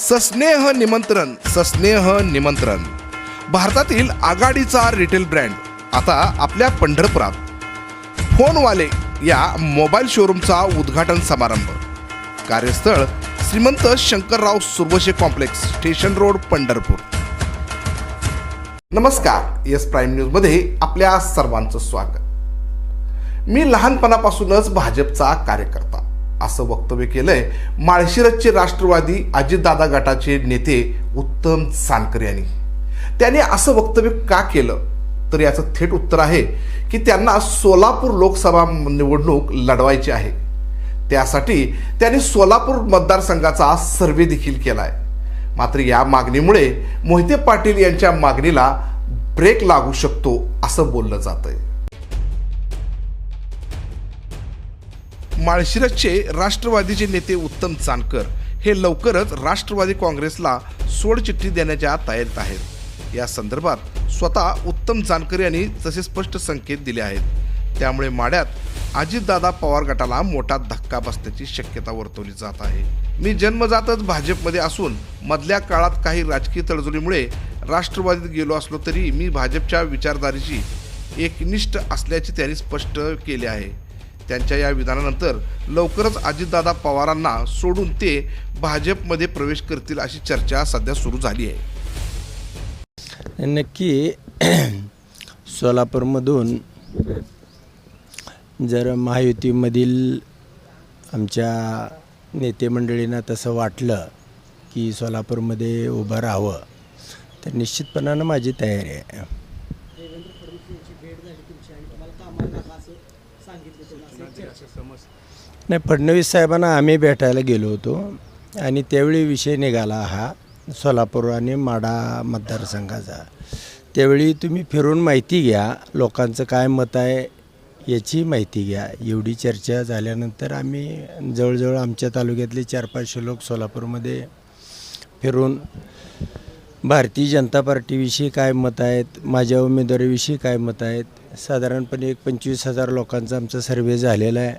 सस्नेह निमंत्रण सस्नेह निमंत्रण. भारतातील आघाडीचा रिटेल ब्रँड आता आपल्या पंढरपुरात. फोनवाले या मोबाईल शोरूमचा उद्घाटन समारंभ. कार्यस्थळ Shrimant Shankarrao Suravase complex station road Pandharpur. नमस्कार यस प्राईम न्यूजमध्ये आपल्या सर्वांचं स्वागत. मी लहानपणापासूनच भाजपचा कार्यकर्ता. असं वक्तव्य केलंय. माळशिरसचे राष्ट्रवादी अजितदादा गटाचे नेते उत्तम जानकर यांनी. त्यांनी असं वक्तव्य का केलं? तर याचं थेट उत्तर आहे की त्यांना सोलापूर लोकसभा निवडणूक लढवायची आहे. त्यासाठी त्यांनी सोलापूर मतदारसंघाचा सर्वे देखील आहे मात्र या मागणीमुळे मोहिते पाटील यांच्या मागणीला ब्रेक लागू शकतो असं बोललं जातंय. माळशिरसचे राष्ट्रवादीचे नेते उत्तम जानकर हे लवकरच राष्ट्रवादी काँग्रेसला सोडचिठ्ठी देण्याच्या तयारीत आहेत. या संदर्भात स्वतः उत्तम जानकर यांनी तसे स्पष्ट संकेत दिले आहेत. त्यामुळे माड्यात अजितदादा पवार गटाला मोठा धक्का बसण्याची शक्यता वर्तवली जात आहे. मी जन्मजातच भाजपमध्ये असून मधल्या काळात काही राजकीय तडजोडीमुळे राष्ट्रवादीत गेलो असलो तरी मी भाजपच्या विचारधारेची एकनिष्ठ असल्याचे त्यांनी स्पष्ट केले आहे. त्यांच्या या विधानानंतर लवकरच अजितदादा पवारांना सोडून ते भाजपमध्ये प्रवेश करतील अशी चर्चा सध्या सुरू झाली आहे. नक्की सोलापूरमधून जर महायुतीमधील आमच्या नेतेमंडळींना तसं वाटलं की सोलापूरमध्ये उभं राहावं तर निश्चितपणानं माझी तयारी आहे. नाही फडणवीस साहेबांना आम्ही भेटायला गेलो होतो आणि त्यावेळी विषय निघाला हा सोलापूर आणि माडा मतदारसंघाचा. त्यावेळी तुम्ही फिरून माहिती घ्या लोकांचं काय मत आहे याची माहिती घ्या. एवढी चर्चा झाल्यानंतर आम्ही जवळजवळ आमच्या तालुक्यातले चार पाचशे लोक सोलापूरमध्ये फिरून भारतीय जनता पार्टीविषयी काय मत आहेत माझ्या उमेदवारीविषयी काय मत आहेत साधारणपणे एक पंचवीस हजार लोकांचा आमचा सर्वे झालेला आहे.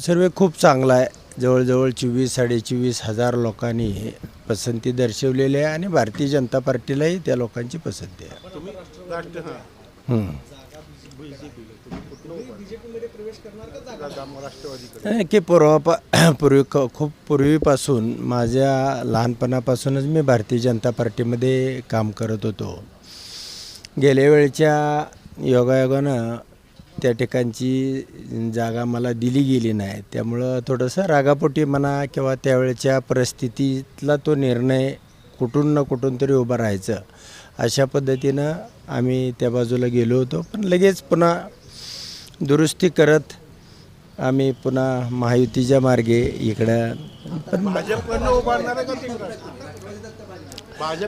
सर्वे खूप चांगला आहे. जवळजवळ चोवीस साडेचोवीस हजार लोकांनी पसंती दर्शवलेली आहे आणि भारतीय जनता पार्टीलाही त्या लोकांची पसंती आहे. हं. की पूर्वा पूर्वी क- खूप पूर्वीपासून माझ्या लहानपणापासूनच मी भारतीय जनता पार्टीमध्ये काम करत होतो. गेल्या वेळच्या योगायोगानं त्या ठिकाणची जागा मला दिली गेली नाही. त्यामुळं थोडंसं रागापोटी म्हणा किंवा त्यावेळच्या परिस्थितीतला तो निर्णय कुठून ना कुठून तरी उभं राहायचं. अशा पद्धतीनं आम्ही त्या बाजूला गेलो होतो. पण लगेच पुन्हा दुरुस्ती करत आम्ही पुन्हा महायुतीच्या मार्गे इकडं पण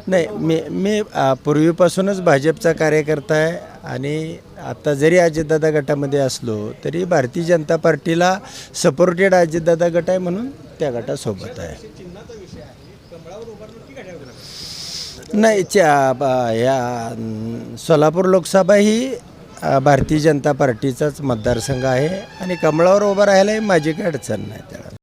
नाही मी मी पूर्वीपासूनच भाजपचा कार्यकर्ता आहे. आणि आता जरी अजितदादा गटामध्ये असलो तरी भारतीय जनता पार्टीला सपोर्टेड अजितदादा गट आहे म्हणून त्या गटासोबत आहे. नाही च्या या सोलापूर लोकसभा ही भारतीय जनता पार्टीचाच मतदारसंघ आहे आणि कमळावर उभं राहायलाही माझी काही अडचण नाही त्याला.